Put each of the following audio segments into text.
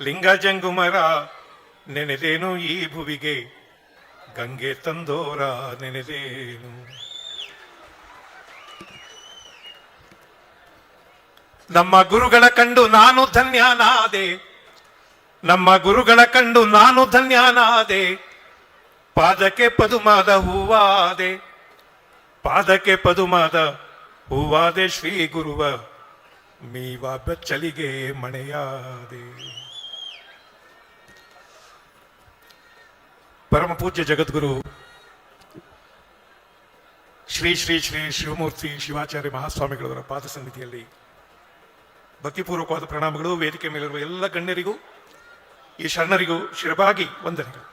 ಲಿಂಗ ಜಂಗುಮರ ನೆನೆದೇನು ಈ ಭುವಿಗೆ? ಗಂಗೆ ತಂದೋರ, ನೆನೆದೇನು? ನಮ್ಮ ಗುರುಗಳ ಕಂಡು ನಾನು ಧನ್ಯನಾದೆ. ನಮ್ಮ ಗುರುಗಳ ಕಂಡು ನಾನು ಧನ್ಯನಾದೆ. ಪಾದಕ್ಕೆ ಪದುಮಾದ ಹೂವಾದೆ. ಪಾದಕ್ಕೆ ಪದುಮಾದ ಹೂವಾದೆ ಶ್ರೀ ಗುರುವ. ಮೀವಾ ಬೆಚ್ಚಲಿಗೆ ಮಣೆಯಾದೆ. ಪರಮ ಪೂಜ್ಯ ಜಗದ್ಗುರು. ಶ್ರೀ ಶ್ರೀ ಶ್ರೀ ಶಿವಮೂರ್ತಿ ಶಿವಾಚಾರ್ಯ ಮಹಾಸ್ವಾಮಿಗಳವರ ಪಾದ ಸನ್ನಿಧಿಯಲ್ಲಿ ಭಕ್ತಿಪೂರ್ವಕವಾದ ಪ್ರಣಾಮಗಳು, ವೇದಿಕೆ ಮೇಲಿರುವ ಎಲ್ಲ ಗಣ್ಯರಿಗೂ, ಈ ಶರಣರಿಗೂ ಶಿರಬಾಗಿ ವಂದನೆಗಳು.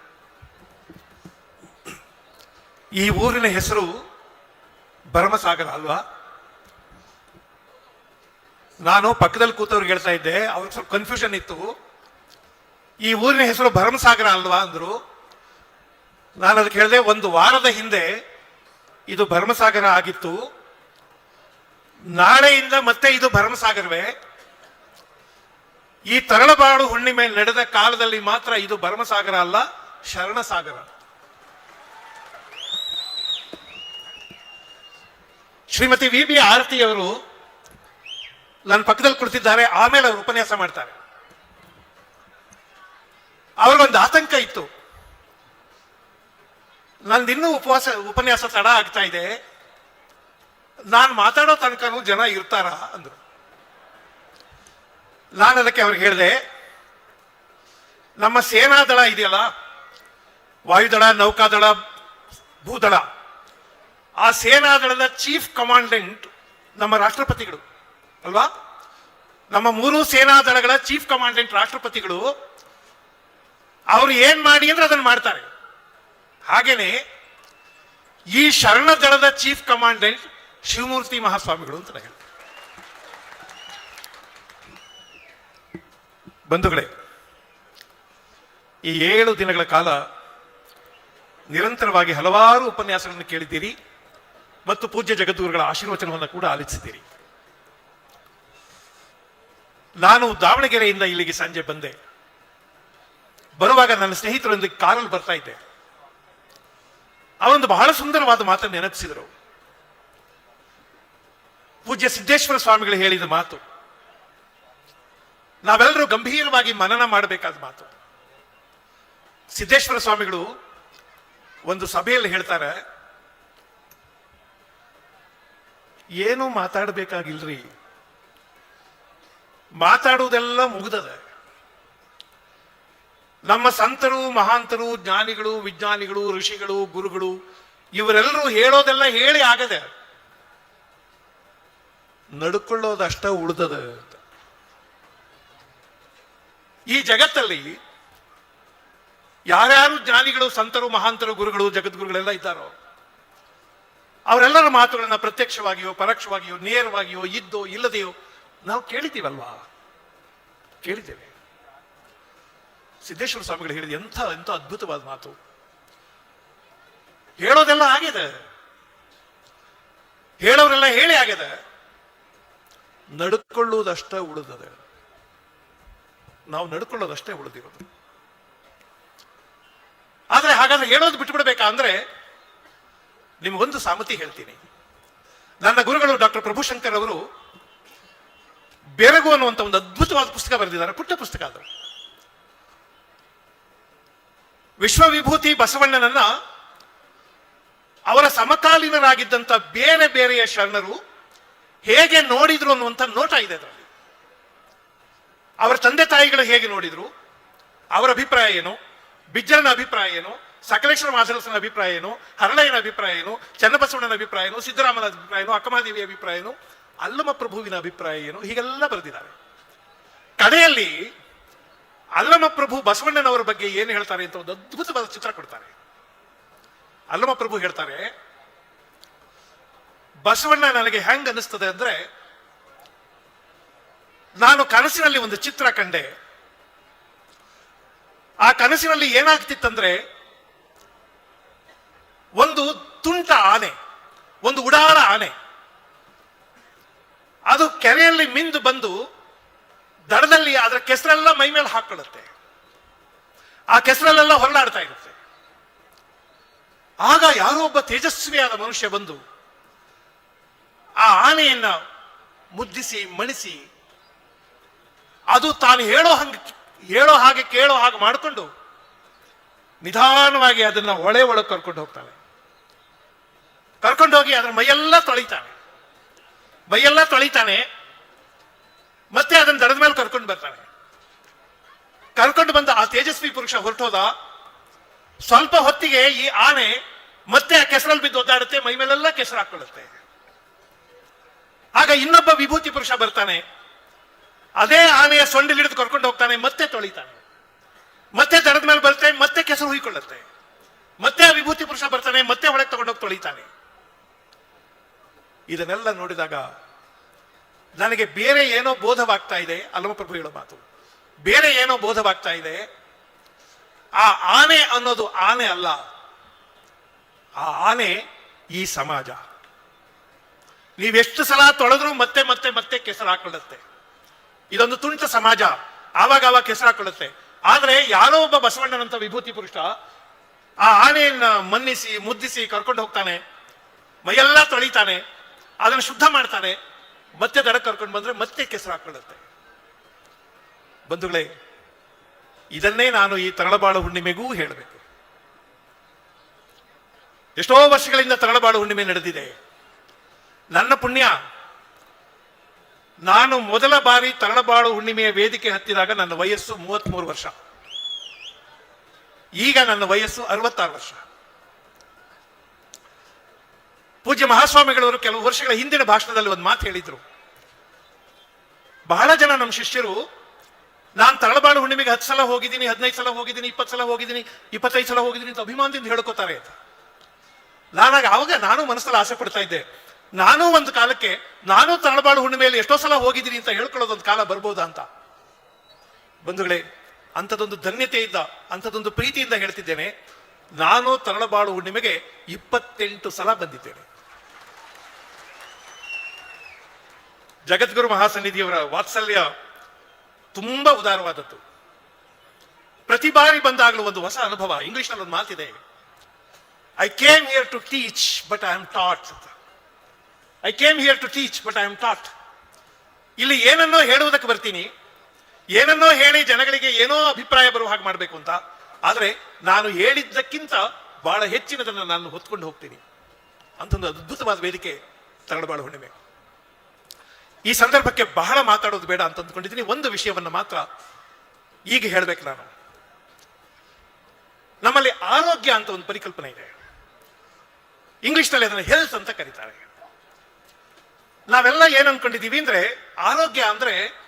ಈ ಊರಿನ ಹೆಸರು ಭರಮಸಾಗರ ಅಲ್ವಾ? ನಾನು ಪಕ್ಕದಲ್ಲಿ ಕೂತವ್ರಿಗೆ ಹೇಳ್ತಾ ಇದ್ದೆ, ಅವ್ರಿಗೆ ಸ್ವಲ್ಪ ಕನ್ಫ್ಯೂಷನ್ ಇತ್ತು. ಈ ಊರಿನ ಹೆಸರು ಭರಮಸಾಗರ ಅಲ್ವಾ ಅಂದ್ರು. ನಾನು ಅದಕ್ಕೆ ಹೇಳಿದೆ, ಒಂದು ವಾರದ ಹಿಂದೆ ಇದು ಭರಮಸಾಗರ ಆಗಿತ್ತು. ನಾಳೆಯಿಂದ ಮತ್ತೆ ಇದು ಭರಮಸಾಗರವೇ. ಈ ತರಳಬಾಳು ಹುಣ್ಣಿಮೆ ನಡೆದ ಕಾಲದಲ್ಲಿ ಮಾತ್ರ ಇದು ಭರಮಸಾಗರ ಅಲ್ಲ, ಶರಣಸಾಗರ. ಶ್ರೀಮತಿ ವಿ ಬಿ ಆರತಿ ಅವರು ನನ್ನ ಪಕ್ಕದಲ್ಲಿ ಕುಳಿತಿದ್ದಾರೆ, ಆಮೇಲೆ ಅವರು ಉಪನ್ಯಾಸ ಮಾಡ್ತಾರೆ. ಅವ್ರಿಗೊಂದು ಆತಂಕ ಇತ್ತು. ನಂದಿನ್ನೂ ಉಪವಾಸ, ಉಪನ್ಯಾಸ ತಡ ಆಗ್ತಾ ಇದೆ. ನಾನು ಮಾತಾಡೋ ತನಕನೂ ಜನ ಇರ್ತಾರ ಅಂದರು. ನಾನು ಅದಕ್ಕೆ ಅವ್ರಿಗೆ ಹೇಳಿದೆ, ನಮ್ಮ ಸೇನಾ ದಳ ಇದೆಯಲ್ಲ, ವಾಯುದಳ, ನೌಕಾದಳ, ಭೂದಳ, ಆ ಸೇನಾ ದಳದ ಚೀಫ್ ಕಮಾಂಡೆಂಟ್ ನಮ್ಮ ರಾಷ್ಟ್ರಪತಿಗಳು, ಅಲ್ವಾ? ನಮ್ಮ ಮೂರು ಸೇನಾ ದಳಗಳ ಚೀಫ್ ಕಮಾಂಡೆಂಟ್ ರಾಷ್ಟ್ರಪತಿಗಳು, ಅವರು ಏನ್ ಮಾಡಿ ಅಂದ್ರೆ ಅದನ್ನು ಮಾಡ್ತಾರೆ. ಹಾಗೇನೆ ಈ ಶರಣ ದಳದ ಚೀಫ್ ಕಮಾಂಡೆಂಟ್ ಶಿವಮೂರ್ತಿ ಮಹಾಸ್ವಾಮಿಗಳು ಅಂತ ಹೇಳಿ ಬಂಧುಗಳೇ, ಈ ಏಳು ದಿನಗಳ ಕಾಲ ನಿರಂತರವಾಗಿ ಹಲವಾರು ಉಪನ್ಯಾಸಗಳನ್ನು ಕೇಳಿದ್ದೀರಿ ಮತ್ತು ಪೂಜ್ಯ ಜಗದ್ಗುರುಗಳ ಆಶೀರ್ವಚನವನ್ನು ಕೂಡ ಆಲಿಸಿದ್ದೀರಿ. ನಾನು ದಾವಣಗೆರೆಯಿಂದ ಇಲ್ಲಿಗೆ ಸಂಜೆ ಬಂದೆ. ಬರುವಾಗ ನನ್ನ ಸ್ನೇಹಿತರೊಂದಿಗೆ ಕಾರಲ್ಲಿ ಬರ್ತಾ ಇದ್ದೆ. ಅವೊಂದು ಬಹಳ ಸುಂದರವಾದ ಮಾತನ್ನು ನೆನಪಿಸಿದರು. ಪೂಜ್ಯ ಸಿದ್ದೇಶ್ವರ ಸ್ವಾಮಿಗಳು ಹೇಳಿದ ಮಾತು. ನಾವೆಲ್ಲರೂ ಗಂಭೀರವಾಗಿ ಮನನ ಮಾಡಬೇಕಾದ ಮಾತು. ಸಿದ್ದೇಶ್ವರ ಸ್ವಾಮಿಗಳು ಒಂದು ಸಭೆಯಲ್ಲಿ ಹೇಳ್ತಾರೆ, ಏನು ಮಾತಾಡಬೇಕಾಗಿಲ್ರಿ. ಮಾತಾಡುವುದೆಲ್ಲ ಮುಗ್ದದ. ನಮ್ಮ ಸಂತರು, ಮಹಾಂತರು, ಜ್ಞಾನಿಗಳು, ವಿಜ್ಞಾನಿಗಳು, ಋಷಿಗಳು, ಗುರುಗಳು, ಇವರೆಲ್ಲರೂ ಹೇಳೋದೆಲ್ಲ ಹೇಳಿ ಆಗದೆ ನಡ್ಕೊಳ್ಳೋದಷ್ಟ ಉಳಿದದ. ಈ ಜಗತ್ತಲ್ಲಿ ಯಾರ್ಯಾರು ಜ್ಞಾನಿಗಳು, ಸಂತರು, ಮಹಾಂತರು, ಗುರುಗಳು, ಜಗದ್ಗುರುಗಳೆಲ್ಲ ಇದ್ದಾರೋ, ಅವರೆಲ್ಲರ ಮಾತುಗಳನ್ನ ಪ್ರತ್ಯಕ್ಷವಾಗಿಯೋ, ಪರೋಕ್ಷವಾಗಿಯೋ, ನೇರವಾಗಿಯೋ, ಇದ್ದೋ, ಇಲ್ಲದೆಯೋ ನಾವು ಕೇಳಿದ್ದೀವಲ್ವಾ? ಕೇಳಿದ್ದೇವೆ. ಸಿದ್ದೇಶ್ವರ ಸ್ವಾಮಿಗಳು ಹೇಳಿದ ಎಂಥ ಎಂಥ ಅದ್ಭುತವಾದ ಮಾತು. ಹೇಳೋದೆಲ್ಲ ಆಗಿದೆ. ಹೇಳೋರೆಲ್ಲ ಹೇಳಿ ಆಗಿದೆ. ನಡ್ಕೊಳ್ಳುವುದಷ್ಟೇ ಉಳಿದದೆ. ನಾವು ನಡ್ಕೊಳ್ಳೋದಷ್ಟೇ ಉಳಿದಿರೋದು. ಆದ್ರೆ ಹಾಗಾದ್ರೆ ಹೇಳೋದು ಬಿಟ್ಬಿಡ್ಬೇಕಾ ಅಂದ್ರೆ, ನಿಮಗೊಂದು ಸಾಮತಿ ಹೇಳ್ತೀನಿ. ನನ್ನ ಗುರುಗಳು ಡಾಕ್ಟರ್ ಪ್ರಭುಶಂಕರ್ ಅವರು ಬೆರಗು ಅನ್ನುವಂತ ಒಂದು ಅದ್ಭುತವಾದ ಪುಸ್ತಕ ಬರೆದಿದ್ದಾರೆ. ಪುಟ್ಟ ಪುಸ್ತಕ ಅದು. ವಿಶ್ವವಿಭೂತಿ ಬಸವಣ್ಣನನ್ನ ಅವರ ಸಮಕಾಲೀನರಾಗಿದ್ದಂಥ ಬೇರೆ ಬೇರೆಯ ಶರಣರು ಹೇಗೆ ನೋಡಿದ್ರು ಅನ್ನುವಂಥ ನೋಟ ಇದೆ ಅದರಲ್ಲಿ. ಅವರ ತಂದೆ ತಾಯಿಗಳು ಹೇಗೆ ನೋಡಿದ್ರು? ಅವರ ಅಭಿಪ್ರಾಯ ಏನು? ಬಿಜ್ಜರನ ಅಭಿಪ್ರಾಯ ಏನು? ಸಕಲೇಶ್ವರ ಮಾಸರಸನ ಅಭಿಪ್ರಾಯ ಏನು? ಹರಳಯ್ಯನ ಅಭಿಪ್ರಾಯ ಏನು? ಚನ್ನಬಸವಣ್ಣನ ಅಭಿಪ್ರಾಯ ಏನು? ಸಿದ್ದರಾಮನ ಅಭಿಪ್ರಾಯ ಏನು? ಅಕ್ಕಮಾದೇವಿಯ ಅಭಿಪ್ರಾಯ ಏನು? ಅಲ್ಲಮ ಪ್ರಭುವಿನ ಅಭಿಪ್ರಾಯ ಏನು? ಹೀಗೆಲ್ಲ ಬರೆದಿದ್ದಾರೆ. ಕಡೆಯಲ್ಲಿ ಅಲ್ಲಮ ಪ್ರಭು ಬಸವಣ್ಣನವರ ಬಗ್ಗೆ ಏನು ಹೇಳ್ತಾರೆ ಅಂತ ಒಂದು ಅದ್ಭುತವಾದ ಚಿತ್ರ ಕೊಡ್ತಾರೆ. ಅಲ್ಲಮ ಪ್ರಭು ಹೇಳ್ತಾರೆ, ಬಸವಣ್ಣ ನನಗೆ ಹೆಂಗ್ ಅನ್ನಿಸ್ತದೆ ಅಂದ್ರೆ, ನಾನು ಕನಸಿನಲ್ಲಿ ಒಂದು ಚಿತ್ರ ಕಂಡೆ. ಆ ಕನಸಿನಲ್ಲಿ ಏನಾಗ್ತಿತ್ತಂದ್ರೆ, ಒಂದು ತುಂಟ ಆನೆ, ಒಂದು ಉಡಾಳ ಆನೆ, ಅದು ಕೆರೆಯಲ್ಲಿ ಮಿಂದು ಬಂದು ಅದರ ಕೆಸರೆಲ್ಲ ಮೈ ಮೇಲೆ ಹಾಕೊಳ್ಳುತ್ತೆ ಆ ಕೆಸರಲ್ಲೆಲ್ಲ ಹೊರಲಾಡ್ತಾ ಇರುತ್ತೆ. ಆಗ ಯಾರೋ ಒಬ್ಬ ತೇಜಸ್ವಿಯಾದ ಮನುಷ್ಯ ಬಂದು ಆ ಆನೆಯನ್ನ ಮುದ್ದಿಸಿ, ಮಣಿಸಿ, ಅದು ತಾನು ಹೇಳೋ ಹಂಗೆ ಹೇಳೋ ಹಾಗೆ, ಕೇಳೋ ಹಾಗೆ ಮಾಡಿಕೊಂಡು ನಿಧಾನವಾಗಿ ಅದನ್ನ ಒಳೆ ಒಳಗೆ ಕರ್ಕೊಂಡು ಹೋಗ್ತಾನೆ ಕರ್ಕೊಂಡು ಹೋಗಿ ಅದರ ಮೈಯೆಲ್ಲ ತೊಳಿತಾನೆ. ಮೈಯೆಲ್ಲ ತೊಳಿತಾನೆ. ಮತ್ತೆ ಅದನ್ನು ದಡದ ಮೇಲೆ ಕರ್ಕೊಂಡು ಬರ್ತಾನೆ. ಕರ್ಕೊಂಡು ಬಂದ ಆ ತೇಜಸ್ವಿ ಪುರುಷ ಹೊರಟೋದ. ಸ್ವಲ್ಪ ಹೊತ್ತಿಗೆ ಈ ಆನೆ ಮತ್ತೆ ಆ ಕೆಸರಲ್ಲಿ ಬಿದ್ದು ಒದ್ದಾಡುತ್ತೆ, ಮೈ ಮೇಲೆಲ್ಲ ಕೆಸರು ಹಾಕೊಳ್ಳುತ್ತೆ ಆಗ ಇನ್ನೊಬ್ಬ ವಿಭೂತಿ ಪುರುಷ ಬರ್ತಾನೆ. ಅದೇ ಆನೆಯ ಸೊಂಡಿಲ್ ಹಿಡಿದು ಕರ್ಕೊಂಡು ಹೋಗ್ತಾನೆ, ಮತ್ತೆ ತೊಳಿತಾನೆ. ಮತ್ತೆ ದಡದ ಮೇಲೆ ಬರುತ್ತೆ, ಮತ್ತೆ ಕೆಸರು ಹುಯ್ಕೊಳ್ಳುತ್ತೆ. ಮತ್ತೆ ಆ ವಿಭೂತಿ ಪುರುಷ ಬರ್ತಾನೆ, ಮತ್ತೆ ಒಳಗೆ ತಗೊಂಡೋಗಿ ತೊಳಿತಾನೆ. ಇದನ್ನೆಲ್ಲ ನೋಡಿದಾಗ ನನಗೆ ಬೇರೆ ಏನೋ ಬೋಧವಾಗ್ತಾ ಇದೆ. ಅಲ್ಲಮಪ್ರಭು ಹೇಳೋ ಮಾತು. ಬೇರೆ ಏನೋ ಬೋಧವಾಗ್ತಾ ಇದೆ. ಆ ಆನೆ ಅನ್ನೋದು ಆನೆ ಅಲ್ಲ. ಆ ಆನೆ ಈ ಸಮಾಜ. ನೀವೆಷ್ಟು ಸಲ ತೊಳೆದ್ರೂ ಮತ್ತೆ ಮತ್ತೆ ಮತ್ತೆ ಕೆಸರು ಹಾಕೊಳ್ಳುತ್ತೆ. ಇದೊಂದು ತುಂಟ ಸಮಾಜ. ಆವಾಗ ಆವಾಗ ಕೆಸರು ಹಾಕೊಳ್ಳುತ್ತೆ. ಆದ್ರೆ ಯಾರೋ ಒಬ್ಬ ಬಸವಣ್ಣನಂತ ವಿಭೂತಿ ಪುರುಷ ಆ ಆನೆಯನ್ನ ಮನ್ನಿಸಿ, ಮುದ್ದಿಸಿ ಕರ್ಕೊಂಡು ಹೋಗ್ತಾನೆ. ಮೈಯೆಲ್ಲ ತೊಳಿತಾನೆ. ಅದನ್ನು ಶುದ್ಧ ಮಾಡ್ತಾನೆ. ಮತ್ತೆ ದಡ ಕರ್ಕೊಂಡು ಬಂದ್ರೆ ಮತ್ತೆ ಕೆಸರು ಹಾಕೊಳ್ಳುತ್ತೆ ಬಂಧುಗಳೇ, ಇದನ್ನೇ ನಾನು ಈ ತರಳಬಾಳು ಹುಣ್ಣಿಮೆಗೂ ಹೇಳಬೇಕು. ಎಷ್ಟೋ ವರ್ಷಗಳಿಂದ ತರಳಬಾಳು ಹುಣ್ಣಿಮೆ ನಡೆದಿದೆ. ನನ್ನ ಪುಣ್ಯ, ನಾನು ಮೊದಲ ಬಾರಿ ತರಳಬಾಳು ಹುಣ್ಣಿಮೆಯ ವೇದಿಕೆ ಹತ್ತಿದಾಗ ನನ್ನ ವಯಸ್ಸು ಮೂವತ್ಮೂರು ವರ್ಷ. ಈಗ ನನ್ನ ವಯಸ್ಸು ಅರವತ್ತಾರು ವರ್ಷ. ಪೂಜ್ಯ ಮಹಾಸ್ವಾಮಿಗಳವರು ಕೆಲವು ವರ್ಷಗಳ ಹಿಂದಿನ ಭಾಷಣದಲ್ಲಿ ಒಂದು ಮಾತು ಹೇಳಿದ್ರು. ಬಹಳ ಜನ ನಮ್ಮ ಶಿಷ್ಯರು, ನಾನು ತರಳಬಾಳು ಹುಣ್ಣಿಮೆಗೆ ಹತ್ತು ಸಲ ಹೋಗಿದ್ದೀನಿ, ಹದಿನೈದು ಸಲ ಹೋಗಿದ್ದೀನಿ, ಇಪ್ಪತ್ತು ಸಲ ಹೋಗಿದ್ದೀನಿ, ಇಪ್ಪತ್ತೈದು ಸಲ ಹೋಗಿದ್ದೀನಿ ಅಂತ ಅಭಿಮಾನದಿಂದ ಹೇಳ್ಕೋತಾರೆ. ಅಂತ ನಾನಾಗ ಆವಾಗ ನಾನು ಮನಸ್ಸಲ್ಲಿ ಆಸೆ ಪಡ್ತಾ ಇದ್ದೆ. ನಾನು ಒಂದು ಕಾಲಕ್ಕೆ, ನಾನು ತರಳಬಾಳು ಹುಣ್ಣಿಮೆಯಲ್ಲಿ ಎಷ್ಟೋ ಸಲ ಹೋಗಿದ್ದೀನಿ ಅಂತ ಹೇಳ್ಕೊಳ್ಳೋದೊಂದು ಕಾಲ ಬರ್ಬೋದಾ ಅಂತ. ಬಂಧುಗಳೇ ಅಂಥದ್ದೊಂದು ಇದ್ದ ಅಂಥದ್ದೊಂದು ಪ್ರೀತಿಯಿಂದ ಹೇಳ್ತಿದ್ದೇನೆ. ನಾನು ತರಳಬಾಳು ಹುಣ್ಣಿಮೆಗೆ ಇಪ್ಪತ್ತೆಂಟು ಸಲ ಬಂದಿದ್ದೇನೆ. ಜಗದ್ಗುರು ಮಹಾಸನ್ನಿಧಿಯವರ ವಾತ್ಸಲ್ಯ ತುಂಬಾ ಉದಾರವಾದದ್ದು. ಪ್ರತಿ ಬಾರಿ ಬಂದಾಗಲೂ ಒಂದು ಹೊಸ ಅನುಭವ, ಇಂಗ್ಲಿಷ್ನಲ್ಲಿ ಒಂದು ಮಾತಿದೆ. I came here to teach but I am taught ಅಂತ. I came here to teach but I am taught ಇಲ್ಲಿ ಏನನ್ನೋ ಹೇಳುವುದಕ್ಕೆ ಬರ್ತೀನಿ. ಏನನ್ನೋ ಹೇಳಿ ಜನಗಳಿಗೆ ಏನೋ ಅಭಿಪ್ರಾಯ ಬರುವ ಹಾಗೆ ಮಾಡಬೇಕು ಅಂತ. ಆದರೆ ನಾನು ಹೇಳಿದ್ದಕ್ಕಿಂತ ಬಹಳ ಹೆಚ್ಚಿನದನ್ನು ನಾನು ಹೊತ್ಕೊಂಡು ಹೋಗ್ತೀನಿ. ಅಂತಂದು ಅದ್ಭುತವಾದ ವೇದಿಕೆ ತರಳಬಾಳು ಹುಣ್ಣಿಮೆ. ಈ ಸಂದರ್ಭಕ್ಕೆ ಬಹಳ ಮಾತಾಡೋದು ಬೇಡ ಅಂತ ಅಂದ್ಕೊಂಡಿದ್ದೀನಿ. ಒಂದು ವಿಷಯವನ್ನ ಮಾತ್ರ ಈಗ ಹೇಳ್ಬೇಕು ನಾನು. ನಮ್ಮಲ್ಲಿ ಆರೋಗ್ಯ ಅಂತ ಒಂದು ಪರಿಕಲ್ಪನೆ ಇದೆ. ಇಂಗ್ಲಿಷ್ನಲ್ಲಿ ಅದನ್ನು ಹೆಲ್ತ್ ಅಂತ ಕರೀತಾರೆ. ನಾವೆಲ್ಲ ಏನು ಅಂದ್ಕೊಂಡಿದ್ದೀವಿ ಅಂದ್ರೆ, ಆರೋಗ್ಯ ಅಂದ್ರೆ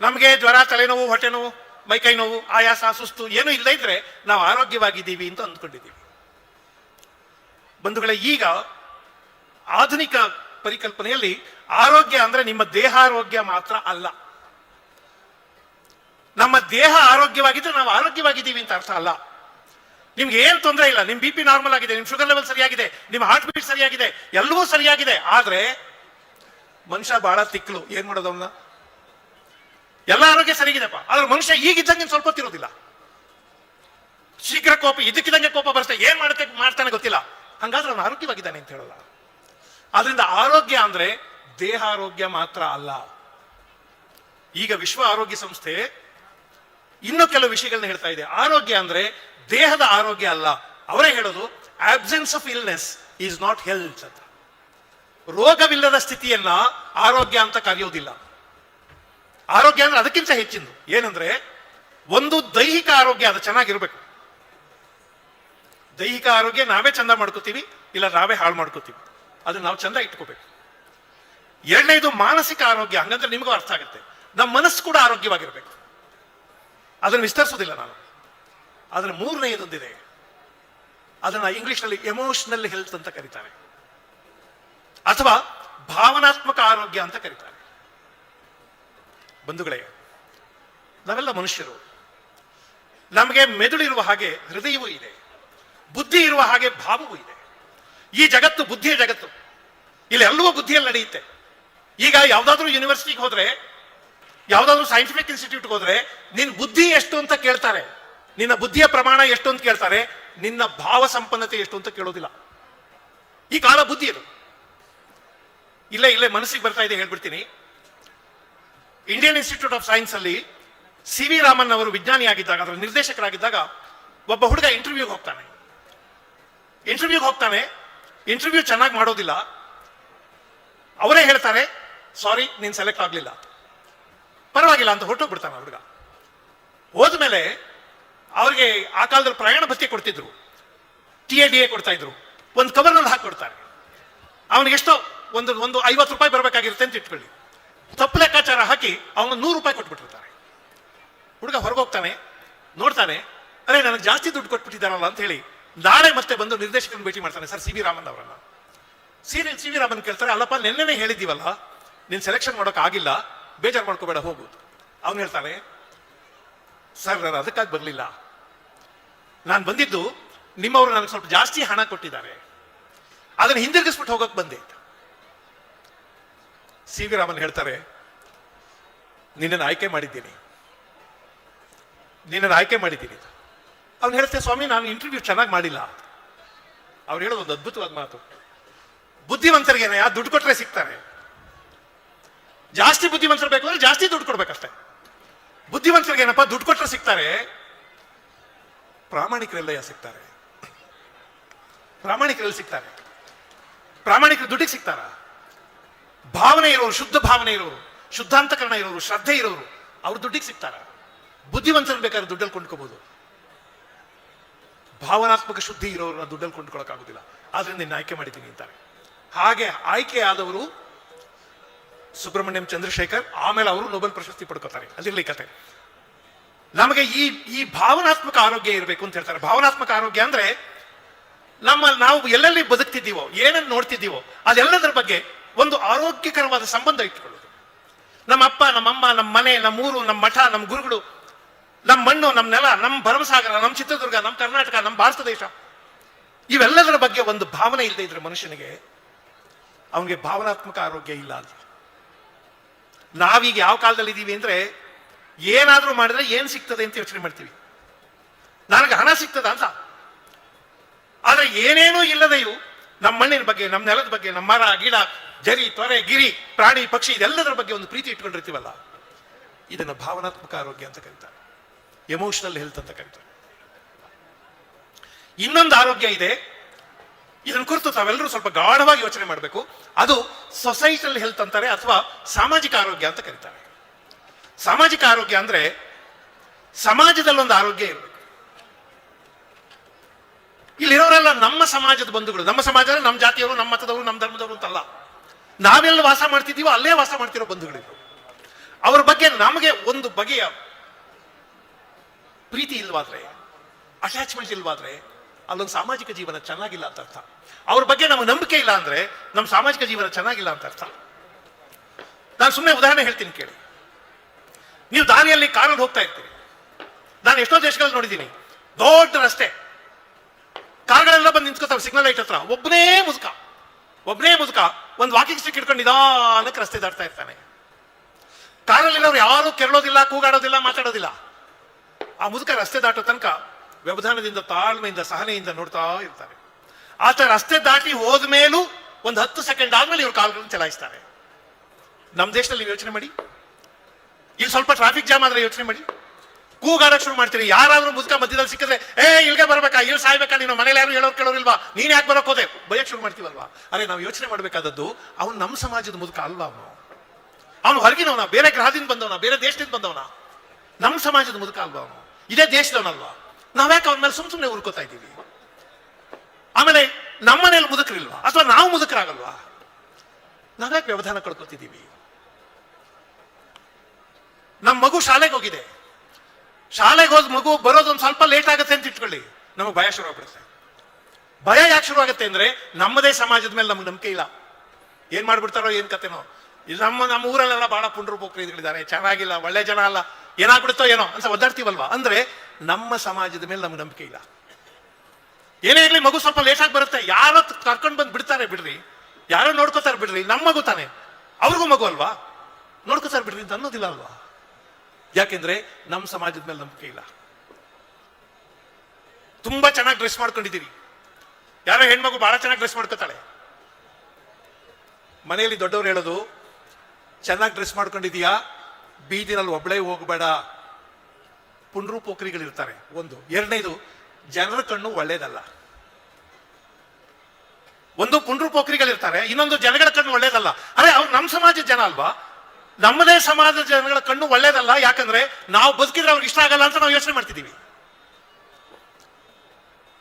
ನಮಗೆ ಜ್ವರ, ತಲೆನೋವು ಹೊಟ್ಟೆ ನೋವು ಮೈಕೈ ನೋವು ಆಯಾಸ, ಸುಸ್ತು ಏನು ಇಲ್ಲದೆ ಇದ್ರೆ ನಾವು ಆರೋಗ್ಯವಾಗಿದ್ದೀವಿ ಅಂತ ಅಂದ್ಕೊಂಡಿದ್ದೀವಿ. ಬಂಧುಗಳೇ, ಈಗ ಆಧುನಿಕ ಪರಿಕಲ್ಪನೆಯಲ್ಲಿ ಆರೋಗ್ಯ ಅಂದ್ರೆ ನಿಮ್ಮ ದೇಹಾರೋಗ್ಯ ಮಾತ್ರ ಅಲ್ಲ. ನಮ್ಮ ದೇಹ ಆರೋಗ್ಯವಾಗಿದ್ರೆ ನಾವು ಆರೋಗ್ಯವಾಗಿದ್ದೀವಿ ಅಂತ ಅರ್ಥ ಅಲ್ಲ. ನಿಮ್ಗೆ ಏನ್ ತೊಂದರೆ ಇಲ್ಲ, ನಿಮ್ ಬಿ ಪಿ ನಾರ್ಮಲ್ ಆಗಿದೆ, ನಿಮ್ ಶುಗರ್ ಲೆವೆಲ್ ಸರಿಯಾಗಿದೆ ನಿಮ್ಮ ಹಾರ್ಟ್ ಬೀಟ್ ಸರಿಯಾಗಿದೆ, ಎಲ್ಲವೂ ಸರಿಯಾಗಿದೆ. ಆದ್ರೆ ಮನುಷ್ಯ ಬಹಳ ತಿಕ್ಕಲು ಏನ್ ಮಾಡೋದು ಅವನ್ನ ಎಲ್ಲ ಆರೋಗ್ಯ ಸರಿಗಿದೆಪ್ಪ. ಆದ್ರೆ ಮನುಷ್ಯ ಈಗಿದ್ದಂಗೆ ಸ್ವಲ್ಪ ಹೊತ್ತಿರೋದಿಲ್ಲ. ಶೀಘ್ರ ಕೋಪ ಇದಕ್ಕಿದಂಗೆ ಕೋಪ ಬರುತ್ತೆ. ಏನ್ ಮಾಡುತ್ತೆ, ಮಾಡ್ತಾನೆ ಗೊತ್ತಿಲ್ಲ. ಹಂಗಾದ್ರೆ ಅವನು ಆರೋಗ್ಯವಾಗಿದ್ದಾನೆ ಅಂತ ಹೇಳಲ್ಲ. ಆದ್ರಿಂದ ಆರೋಗ್ಯ ಅಂದ್ರೆ ದೇಹಾರೋಗ್ಯ ಮಾತ್ರ ಅಲ್ಲ. ಈಗ ವಿಶ್ವ ಆರೋಗ್ಯ ಸಂಸ್ಥೆ ಇನ್ನೂ ಕೆಲವು ವಿಷಯಗಳನ್ನ ಹೇಳ್ತಾ ಇದೆ. ಆರೋಗ್ಯ ಅಂದ್ರೆ ದೇಹದ ಆರೋಗ್ಯ ಅಲ್ಲ. ಅವರೇ ಹೇಳೋದು absence of illness is not health ಅಂತ. ರೋಗವಿಲ್ಲದ ಸ್ಥಿತಿಯನ್ನ ಆರೋಗ್ಯ ಅಂತ ಕರೆಯೋದಿಲ್ಲ. ಆರೋಗ್ಯ ಅಂದ್ರೆ ಅದಕ್ಕಿಂತ ಹೆಚ್ಚಿಂದು. ಏನಂದ್ರೆ ಒಂದು ದೈಹಿಕ ಆರೋಗ್ಯ ಅದು ಚೆನ್ನಾಗಿರ್ಬೇಕು. ದೈಹಿಕ ಆರೋಗ್ಯ ನಾವೇ ಚಂದ ಮಾಡ್ಕೋತೀವಿ, ಇಲ್ಲ ನಾವೇ ಹಾಳು ಮಾಡ್ಕೋತೀವಿ. ಅದನ್ನ ನಾವು ಚಂದ ಇಟ್ಕೋಬೇಕು. ಎರಡನೇದು ಮಾನಸಿಕ ಆರೋಗ್ಯ, ಹಂಗಂದ್ರೆ ನಿಮಗೂ ಅರ್ಥ ಆಗುತ್ತೆ. ನಮ್ಮ ಮನಸ್ಸು ಕೂಡ ಆರೋಗ್ಯವಾಗಿರಬೇಕು. ಅದನ್ನು ವಿಸ್ತರಿಸೋದಿಲ್ಲ ನಾನು. ಅದರ ಮೂರನೆಯದೊಂದಿದೆ. ಅದನ್ನ ಇಂಗ್ಲಿಷ್ನಲ್ಲಿ ಎಮೋಷನಲ್ ಹೆಲ್ತ್ ಅಂತ ಕರೀತಾರೆ. ಅಥವಾ ಭಾವನಾತ್ಮಕ ಆರೋಗ್ಯ ಅಂತ ಕರೀತಾರೆ. ಬಂಧುಗಳೇ, ನಾವೆಲ್ಲ ಮನುಷ್ಯರು. ನಮಗೆ ಮೆದುಳಿರುವ ಹಾಗೆ ಹೃದಯವೂ ಇದೆ. ಬುದ್ಧಿ ಇರುವ ಹಾಗೆ ಭಾವವೂ ಇದೆ. ಈ ಜಗತ್ತು ಬುದ್ಧಿಯ ಜಗತ್ತು. ಇಲ್ಲಿ ಎಲ್ಲವೂ ಬುದ್ಧಿಯಲ್ಲಿ ನಡೆಯುತ್ತೆ. ಈಗ ಯಾವುದಾದ್ರೂ ಯೂನಿವರ್ಸಿಟಿಗೆ ಹೋದ್ರೆ, ಯಾವುದಾದ್ರೂ ಸೈಂಟಿಫಿಕ್ ಇನ್ಸ್ಟಿಟ್ಯೂಟ್ಗೆ ಹೋದ್ರೆ ನಿನ್ನ ಬುದ್ಧಿ ಎಷ್ಟು ಅಂತ ಕೇಳ್ತಾರೆ. ನಿನ್ನ ಬುದ್ಧಿಯ ಪ್ರಮಾಣ ಎಷ್ಟು ಅಂತ ಕೇಳ್ತಾರೆ. ನಿನ್ನ ಭಾವ ಸಂಪನ್ನತೆ ಎಷ್ಟು ಅಂತ ಕೇಳೋದಿಲ್ಲ. ಈ ಕಾಲ ಬುದ್ಧಿ ಇದು ಇಲ್ಲೇ ಇಲ್ಲೇ ಮನಸ್ಸಿಗೆ ಬರ್ತಾ ಇದೆ ಹೇಳ್ಬಿಡ್ತೀನಿ. ಇಂಡಿಯನ್ ಇನ್ಸ್ಟಿಟ್ಯೂಟ್ ಆಫ್ ಸೈನ್ಸ್ ಅಲ್ಲಿ ಸಿ ವಿ ರಾಮನ್ ಅವರು ವಿಜ್ಞಾನಿಯಾಗಿದ್ದಾಗ ಅದರ ನಿರ್ದೇಶಕರಾಗಿದ್ದಾಗ, ಒಬ್ಬ ಹುಡುಗ ಇಂಟರ್ವ್ಯೂಗೆ ಹೋಗ್ತಾನೆ. ಇಂಟರ್ವ್ಯೂಗೆ ಹೋಗ್ತಾನೆ. ಇಂಟರ್ವ್ಯೂ ಚೆನ್ನಾಗಿ ಮಾಡೋದಿಲ್ಲ. ಅವರೇ ಹೇಳ್ತಾರೆ ಸಾರಿ ನೀನು ಸೆಲೆಕ್ಟ್ ಆಗಲಿಲ್ಲ. ಪರವಾಗಿಲ್ಲ ಅಂತ ಹೊರಟೋಗ್ಬಿಡ್ತಾನೆ ಹುಡುಗ. ಹೋದ್ಮೇಲೆ ಅವ್ರಿಗೆ ಆ ಕಾಲದಲ್ಲಿ ಪ್ರಯಾಣ ಭತ್ಯೆ ಕೊಡ್ತಿದ್ರು. ಟಿ ಎ ಡಿ ಎ ಕೊಡ್ತಾ ಇದ್ರು. ಒಂದು ಕವರ್ನಲ್ಲಿ ಹಾಕೊಡ್ತಾರೆ. ಅವನಿಗೆ ಎಷ್ಟೋ ಒಂದು ಒಂದು ಐವತ್ತು ರೂಪಾಯಿ ಬರಬೇಕಾಗಿರುತ್ತೆ ಅಂತ ಇಟ್ಕೊಳ್ಳಿ. ತಪ್ಪು ಲೆಕ್ಕಾಚಾರ ಹಾಕಿ ಅವನು ನೂರು ರೂಪಾಯಿ ಕೊಟ್ಬಿಟ್ಟಿರ್ತಾರೆ. ಹುಡುಗ ಹೊರಗೋಗ್ತಾನೆ ನೋಡ್ತಾನೆ, ಅರೆ, ನನಗೆ ಜಾಸ್ತಿ ದುಡ್ಡು ಕೊಟ್ಬಿಟ್ಟಿದ್ದಾರಲ್ಲ ಅಂತ ಹೇಳಿ ನಾಳೆ ಮತ್ತೆ ಬಂದು ನಿರ್ದೇಶಕನ ಭೇಟಿ ಮಾಡ್ತಾನೆ ಸರ್ ಸಿ ವಿ ರಾಮನ್ ಅವರನ್ನ. ಸೀರಿಯಲ್ ಸಿ ವಿ ರಾಮನ್ ಕೇಳ್ತಾರೆ, ಅಲ್ಲಪ್ಪ ನಿನ್ನೆನೇ ಹೇಳಿದ್ದೀವಲ್ಲ, ನೀನ್ ಸೆಲೆಕ್ಷನ್ ಮಾಡೋಕೆ ಆಗಿಲ್ಲ, ಬೇಜಾರು ಮಾಡ್ಕೋಬೇಡ, ಹೋಗು ಅವ್ನು ಹೇಳ್ತಾನೆ, ಸರ್, ನಾನು ಅದಕ್ಕಾಗಿ ಬರಲಿಲ್ಲ. ನಾನು ಬಂದಿದ್ದು ನಿಮ್ಮವರು ನನಗೆ ಸ್ವಲ್ಪ ಜಾಸ್ತಿ ಹಣ ಕೊಟ್ಟಿದ್ದಾರೆ. ಅದನ್ನು ಹಿಂದಿರುಗಿಸ್ಬಿಟ್ಟು ಹೋಗೋಕೆ ಬಂದೆ ಸಿ ವಿ ರಾಮನ್ ಹೇಳ್ತಾರೆ, ನಿನ್ನನ್ನು ಆಯ್ಕೆ ಮಾಡಿದ್ದೀನಿ. ನಿನ್ನನ್ನು ಆಯ್ಕೆ ಮಾಡಿದ್ದೀನಿ ಅವ್ನು ಹೇಳ್ತೆ, ಸ್ವಾಮಿ, ನಾನು ಇಂಟರ್ವ್ಯೂ ಚೆನ್ನಾಗಿ ಮಾಡಿಲ್ಲ. ಅವ್ರು ಹೇಳೋದು ಒಂದು ಅದ್ಭುತವಾದ ಮಾತು. ಬುದ್ಧಿವಂತರಿಗೆ ಯಾ ದುಡ್ಡು ಕೊಟ್ಟರೆ ಸಿಗ್ತಾರೆ? ಜಾಸ್ತಿ ಬುದ್ಧಿವಂತರು ಬೇಕು ಅಂದ್ರೆ ಜಾಸ್ತಿ ದುಡ್ಡು ಕೊಡ್ಬೇಕಷ್ಟೆ. ಬುದ್ಧಿವಂತರಿಗೆ ಏನಪ್ಪ, ದುಡ್ಡು ಕೊಟ್ಟರೆ ಸಿಗ್ತಾರೆ? ಪ್ರಾಮಾಣಿಕರೆಲ್ಲ ಸಿಗ್ತಾರೆ? ಪ್ರಾಮಾಣಿಕರಲ್ಲಿ ಸಿಗ್ತಾರೆ. ಪ್ರಾಮಾಣಿಕರು ದುಡ್ಡಿಗೆ ಸಿಗ್ತಾರ? ಭಾವನೆ ಇರೋರು, ಶುದ್ಧ ಭಾವನೆ ಇರೋರು, ಶುದ್ಧಾಂತಕರಣ ಇರೋರು, ಶ್ರದ್ಧೆ ಇರೋರು, ಅವ್ರು ದುಡ್ಡಿಗೆ ಸಿಗ್ತಾರ? ಬುದ್ಧಿವಂತರು ಬೇಕಾದ್ರೆ ದುಡ್ಡಲ್ಲಿ ಕೊಂಡ್ಕೋಬಹುದು ಭಾವನಾತ್ಮಕ ಶುದ್ಧಿ ಇರೋರನ್ನ ದುಡ್ಡಲ್ಲಿ ಕೊಂಡ್ಕೊಳಕ್ಕಾಗೋದಿಲ್ಲ. ಆದ್ರಿಂದ ನಿನ್ನ ಆಯ್ಕೆ ಮಾಡಿದ್ದೀನಿ ಅಂತಾರೆ. ಹಾಗೆ ಆಯ್ಕೆ ಆದವರು ಸುಬ್ರಹ್ಮಣ್ಯಂ ಚಂದ್ರಶೇಖರ್, ಆಮೇಲೆ ಅವರು ನೊಬೆಲ್ ಪ್ರಶಸ್ತಿ ಪಡ್ಕೋತಾರೆ. ಅದಿರಲಿ ಕತೆ. ನಮಗೆ ಈ ಈ ಭಾವನಾತ್ಮಕ ಆರೋಗ್ಯ ಇರಬೇಕು ಅಂತ ಹೇಳ್ತಾರೆ. ಭಾವನಾತ್ಮಕ ಆರೋಗ್ಯ ಅಂದ್ರೆ ನಮ್ಮ ನಾವು ಎಲ್ಲೆಲ್ಲಿ ಬದುಕ್ತಿದ್ದೀವೋ ಏನನ್ನು ನೋಡ್ತಿದ್ದೀವೋ, ಅದೆಲ್ಲದರ ಬಗ್ಗೆ ಒಂದು ಆರೋಗ್ಯಕರವಾದ ಸಂಬಂಧ ಇಟ್ಕೊಳ್ಳೋದು ನಮ್ಮ ಅಪ್ಪ ನಮ್ಮಮ್ಮ ನಮ್ಮ ಮನೆ, ನಮ್ಮ ಊರು, ನಮ್ಮ ಮಠ, ನಮ್ಮ ಗುರುಗಳು ನಮ್ಮ ಮಣ್ಣು ನಮ್ಮ ನೆಲ ನಮ್ಮ ಭರಮಸಾಗರ ನಮ್ಮ ಚಿತ್ರದುರ್ಗ ನಮ್ಮ ಕರ್ನಾಟಕ ನಮ್ಮ ಭಾರತ ದೇಶ. ಇವೆಲ್ಲದರ ಬಗ್ಗೆ ಒಂದು ಭಾವನೆ ಇಲ್ಲದೆ ಇದ್ರೆ ಮನುಷ್ಯನಿಗೆ ಅವನಿಗೆ ಭಾವನಾತ್ಮಕ ಆರೋಗ್ಯ ಇಲ್ಲ ಅಂತ. ನಾವೀಗ ಯಾವ ಕಾಲದಲ್ಲಿ ಇದ್ದೀವಿ ಅಂದ್ರೆ, ಏನಾದರೂ ಮಾಡಿದ್ರೆ ಏನು ಸಿಗ್ತದೆ ಅಂತ ಯೋಚನೆ ಮಾಡ್ತೀವಿ. ನನಗೆ ಹಣ ಸಿಗ್ತದ ಅಂತ. ಆದರೆ ಏನೇನೂ ಇಲ್ಲದೆಯೂ ನಮ್ಮ ಮಣ್ಣಿನ ಬಗ್ಗೆ ನಮ್ಮ ನೆಲದ ಬಗ್ಗೆ ನಮ್ಮ ಮರ, ಗಿಡ, ಜರಿ, ತೊರೆ, ಗಿರಿ, ಪ್ರಾಣಿ, ಪಕ್ಷಿ, ಇದೆಲ್ಲದರ ಬಗ್ಗೆ ಒಂದು ಪ್ರೀತಿ ಇಟ್ಕೊಂಡಿರ್ತೀವಲ್ಲ. ಇದನ್ನು ಭಾವನಾತ್ಮಕ ಆರೋಗ್ಯ ಅಂತ ಕರೀತಾರೆ ಎಮೋಷನಲ್ ಹೆಲ್ತ್ ಅಂತ ಕರೀತಾರೆ. ಇನ್ನೊಂದು ಆರೋಗ್ಯ ಇದೆ. ಇದನ್ನು ಕುರಿತು ತಾವೆಲ್ಲರೂ ಸ್ವಲ್ಪ ಗಾಢವಾಗಿ ಯೋಚನೆ ಮಾಡಬೇಕು. ಅದು ಸೊಸೈಟಲ್ ಹೆಲ್ತ್ ಅಂತಾರೆ ಅಥವಾ ಸಾಮಾಜಿಕ ಆರೋಗ್ಯ ಅಂತ ಕರೀತಾರೆ. ಸಾಮಾಜಿಕ ಆರೋಗ್ಯ ಅಂದ್ರೆ ಸಮಾಜದಲ್ಲಿ ಒಂದು ಆರೋಗ್ಯ ಇರಬೇಕು. ಇಲ್ಲಿರೋರೆಲ್ಲ ನಮ್ಮ ಸಮಾಜದ ಬಂಧುಗಳು. ನಮ್ಮ ಸಮಾಜ ನಮ್ಮ ಜಾತಿಯವರು, ನಮ್ಮ ಮತದವರು, ನಮ್ಮ ಧರ್ಮದವರು ಅಂತಲ್ಲ. ನಾವೆಲ್ಲ ವಾಸ ಮಾಡ್ತಿದ್ದೀವೋ, ಅಲ್ಲೇ ವಾಸ ಮಾಡ್ತಿರೋ ಬಂಧುಗಳಿದ್ರು. ಅವ್ರ ಬಗ್ಗೆ ನಮಗೆ ಒಂದು ಬಗೆಯ ಪ್ರೀತಿ ಇಲ್ವಾದ್ರೆ ಅಟ್ಯಾಚ್ಮೆಂಟ್ ಇಲ್ವಾದ್ರೆ, ಅಲ್ಲೊಂದು ಸಾಮಾಜಿಕ ಜೀವನ ಚೆನ್ನಾಗಿಲ್ಲ ಅಂತ ಅರ್ಥ. ಅವ್ರ ಬಗ್ಗೆ ನಮಗೆ ನಂಬಿಕೆ ಇಲ್ಲ ಅಂದ್ರೆ ನಮ್ಮ ಸಾಮಾಜಿಕ ಜೀವನ ಚೆನ್ನಾಗಿಲ್ಲ ಅಂತ ಅರ್ಥ. ನಾನು ಸುಮ್ಮನೆ ಉದಾಹರಣೆ ಹೇಳ್ತೀನಿ ಕೇಳಿ. ನೀವು ದಾರಿಯಲ್ಲಿ ಕಾರಲ್ಲಿ ಹೋಗ್ತಾ ಇರ್ತೀರಿ. ನಾನು ಎಷ್ಟೋ ದೇಶಗಳಲ್ಲಿ ನೋಡಿದ್ದೀನಿ. ದೊಡ್ಡ ರಸ್ತೆ ಕಾರ್ಗಳೆಲ್ಲ ಬಂದು ನಿಂತ್ಕೋತಾವೆ ಸಿಗ್ನಲ್ ಲೈಟ್ ಹತ್ರ. ಒಬ್ಬನೇ ಮುಸುಕ ಒಬ್ಬನೇ ಮುಸುಕ ಒಂದು ವಾಕಿಂಗ್ ಸ್ಟಿಕ್ ಇಟ್ಕೊಂಡು ನಿಧಾನಕ್ಕೆ ರಸ್ತೆ ದಾಡ್ತಾ ಇರ್ತಾನೆ. ಕಾರಲ್ಲಿರೋರು ಯಾರು ಕೆರಳೋದಿಲ್ಲ, ಕೂಗಾಡೋದಿಲ್ಲ, ಮಾತಾಡೋದಿಲ್ಲ. ಆ ಮುದುಕ ರಸ್ತೆ ದಾಟೋ ತನಕ ವ್ಯವಧಾನದಿಂದ, ತಾಳ್ಮೆಯಿಂದ, ಸಹನೆಯಿಂದ ನೋಡ್ತಾ ಇರ್ತಾರೆ. ಆತ ರಸ್ತೆ ದಾಟಿ ಹೋದ್ಮೇಲೂ ಒಂದು ಹತ್ತು ಸೆಕೆಂಡ್ ಆದ್ಮೇಲೆ ಇವರು ಕಾಲ್ಗಳನ್ನು ಚಲಾಯಿಸ್ತಾರೆ. ನಮ್ಮ ದೇಶದಲ್ಲಿ ಯೋಚನೆ ಮಾಡಿ. ಇಲ್ಲಿ ಸ್ವಲ್ಪ ಟ್ರಾಫಿಕ್ ಜಾಮ್ ಆದ್ರೆ ಯೋಚನೆ ಮಾಡಿ. ಕೂಗಾಡಕ್ಕೆ ಶುರು ಮಾಡ್ತೀರಿ. ಯಾರಾದ್ರೂ ಮುದುಕ ಮಧ್ಯದಲ್ಲಿ ಸಿಕ್ಕಿದ್ರೆ, ಏ, ಇಲ್ಲಿಗೆ ಬರಬೇಕಾ? ಇಲ್ಲಿ ಸಾಯ್ಬೇಕಾ? ನೀನು ಮನೇಲಿ ಯಾರು ಹೇಳೋರು ಕೇಳೋರಿಲ್ವಾ? ನೀನ್ ಯಾಕೆ ಬರೋಕ್ ಹೋದೆ? ಬಯಕ್ ಶುರು ಮಾಡ್ತೀವಲ್ವಾ? ಅರೆ, ನಾವು ಯೋಚನೆ ಮಾಡಬೇಕಾದದ್ದು, ಅವನು ನಮ್ಮ ಸಮಾಜದ ಮುದುಕ ಅಲ್ವಾ ಅವನು? ಅವನು ಹೊರಗಿನವನ, ಬೇರೆ ಗ್ರಹದಿಂದ ಬಂದವನ, ಬೇರೆ ದೇಶದಿಂದ ಬಂದವನ? ನಮ್ಮ ಸಮಾಜದ ಮುದುಕ ಅಲ್ವಾ ಅವನು? ಇದೇ ದೇಶದವನಲ್ವಾ? ನಾವ್ಯಾಕೆ ಅವನ ಮೇಲೆ ಸುಮ್ ಸುಮ್ಮನೆ ಹುರ್ಕೋತಾ ಇದ್ದೀವಿ? ಆಮೇಲೆ ನಮ್ಮನೇಲಿ ಮುದುಕರಿಲ್ವಾ? ಅಥವಾ ನಾವು ಮುದುಕರಾಗಲ್ವಾ? ನಾವ್ಯಾಕೆ ವ್ಯವಧಾನ ಕಳ್ಕೊತಿದ್ದೀವಿ? ನಮ್ಮ ಮಗು ಶಾಲೆಗೆ ಹೋಗಿದೆ. ಶಾಲೆಗೆ ಹೋದ ಮಗು ಬರೋದೊಂದು ಸ್ವಲ್ಪ ಲೇಟ್ ಆಗುತ್ತೆ ಅಂತ ಇಟ್ಕೊಳ್ಳಿ. ನಮಗೆ ಭಯ ಶುರು ಆಗ್ಬಿಡುತ್ತೆ. ಭಯ ಯಾಕೆ ಶುರು ಅಂದ್ರೆ ನಮ್ಮದೇ ಸಮಾಜದ ಮೇಲೆ ನಮ್ಗೆ ನಂಬಿಕೆ ಇಲ್ಲ. ಏನ್ ಮಾಡ್ಬಿಡ್ತಾರೋ ಏನ್ ಕತೆನೋ. ನಮ್ಮ ನಮ್ಮ ಊರಲ್ಲೆಲ್ಲ ಬಹಳ ಪುಂಡ್ರು ಪೋಕ್ರಿಗಳಿದ್ದಾರೆ ಚೆನ್ನಾಗಿಲ್ಲ, ಒಳ್ಳೆ ಜನ ಅಲ್ಲ. ಏನಾಗ್ಬಿಡುತ್ತೋ ಏನೋ ಅಂತ ಒದ್ದಾಡ್ತೀವಲ್ವಾ? ಅಂದ್ರೆ ನಮ್ಮ ಸಮಾಜದ ಮೇಲೆ ನಮ್ಗೆ ನಂಬಿಕೆ ಇಲ್ಲ. ಏನೇ ಇರಲಿ ಮಗು ಸ್ವಲ್ಪ ಲೇಟ್ ಆಗಿ ಬರುತ್ತೆ. ಯಾರೋ ಕರ್ಕೊಂಡು ಬಂದು ಬಿಡ್ತಾರೆ ಬಿಡ್ರಿ. ಯಾರೋ ನೋಡ್ಕೋತಾರೆ ಬಿಡ್ರಿ. ನಮ್ಮ ಮಗು ತಾನೆ. ಅವ್ರಿಗೂ ಮಗು ಅಲ್ವಾ? ನೋಡ್ಕೋತಾರೆ ಬಿಡ್ರಿ ಅಂತ ಅನ್ನೋದಿಲ್ಲ ಅಲ್ವಾ? ಯಾಕೆಂದ್ರೆ ನಮ್ಮ ಸಮಾಜದ ಮೇಲೆ ನಂಬಿಕೆ ಇಲ್ಲ. ತುಂಬಾ ಚೆನ್ನಾಗಿ ಡ್ರೆಸ್ ಮಾಡ್ಕೊಂಡಿದ್ದೀರಿ. ಯಾರೋ ಹೆಣ್ಮಗು ಬಹಳ ಚೆನ್ನಾಗಿ ಡ್ರೆಸ್ ಮಾಡ್ಕೊತಾಳೆ. ಮನೆಯಲ್ಲಿ ದೊಡ್ಡವ್ರು ಹೇಳೋದು, ಚೆನ್ನಾಗಿ ಡ್ರೆಸ್ ಮಾಡ್ಕೊಂಡಿದೀಯಾ ಬೀದಿನಲ್ಲಿ ಒಬ್ಳೇ ಹೋಗಬೇಡ. ಪುಂಡ್ರು ಪೋಖ್ರಿಗಳಿರ್ತಾರೆ ಒಂದು. ಎರಡನೇದು, ಜನರ ಕಣ್ಣು ಒಳ್ಳೇದಲ್ಲ. ಒಂದು ಪುಂಡ್ರು ಪೋಖ್ರಿಗಳಿರ್ತಾರೆ ಇನ್ನೊಂದು, ಜನಗಳ ಕಣ್ಣು ಒಳ್ಳೇದಲ್ಲ. ಅರೆ, ಅವ್ರು ನಮ್ಮ ಸಮಾಜದ ಜನ ಅಲ್ವಾ? ನಮ್ಮದೇ ಸಮಾಜದ ಜನಗಳ ಕಣ್ಣು ಒಳ್ಳೇದಲ್ಲ. ಯಾಕಂದ್ರೆ ನಾವು ಬದುಕಿದ್ರೆ ಅವ್ರಿಗೆ ಇಷ್ಟ ಆಗಲ್ಲ ಅಂತ ನಾವು ಯೋಚನೆ ಮಾಡ್ತಿದ್ದೀವಿ.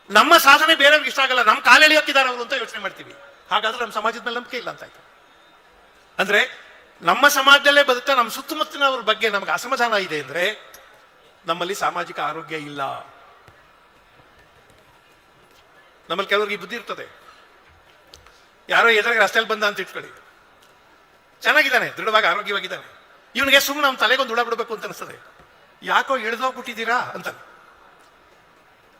ನಮ್ಮ ಸಾಧನೆ ಬೇರೆಯವ್ರಿಗೆ ಇಷ್ಟ ಆಗಲ್ಲ. ನಮ್ಮ ಕಾಲೆಳಿ ಅವರು ಅಂತ ಯೋಚನೆ ಮಾಡ್ತೀವಿ. ಹಾಗಾದ್ರೆ ನಮ್ಮ ಸಮಾಜದ ಮೇಲೆ ನಂಬಿಕೆ ಇಲ್ಲ ಅಂತ ಆಯ್ತು. ಅಂದ್ರೆ ನಮ್ಮ ಸಮಾಜದಲ್ಲೇ ಬದುಕ್ತಾ ನಮ್ಮ ಸುತ್ತಮುತ್ತಲಿನವ್ರ ಬಗ್ಗೆ ನಮ್ಗೆ ಅಸಮಾಧಾನ ಇದೆ ಅಂದ್ರೆ ನಮ್ಮಲ್ಲಿ ಸಾಮಾಜಿಕ ಆರೋಗ್ಯ ಇಲ್ಲ. ನಮ್ಮಲ್ಲಿ ಕೆಲವರಿಗೆ ಬುದ್ಧಿ ಇರ್ತದೆ. ಯಾರೋ ಎದುರಿಗೆ ರಸ್ತೆಯಲ್ಲಿ ಬಂದ ಅಂತ ಇಟ್ಕೊಳ್ಳಿ. ಚೆನ್ನಾಗಿದ್ದಾನೆ, ದೃಢವಾಗಿ ಆರೋಗ್ಯವಾಗಿದ್ದಾನೆ. ಇವನಿಗೆ ಸುಮ್ಮನೆ ನಮ್ಮ ತಲೆಗೊಂದು ಹುಳ ಬಿಡಬೇಕು ಅಂತ ಅನಿಸ್ತದೆ. ಯಾಕೋ ಇಳಿದೋಗ್ಬಿಟ್ಟಿದ್ದೀರಾ ಅಂತ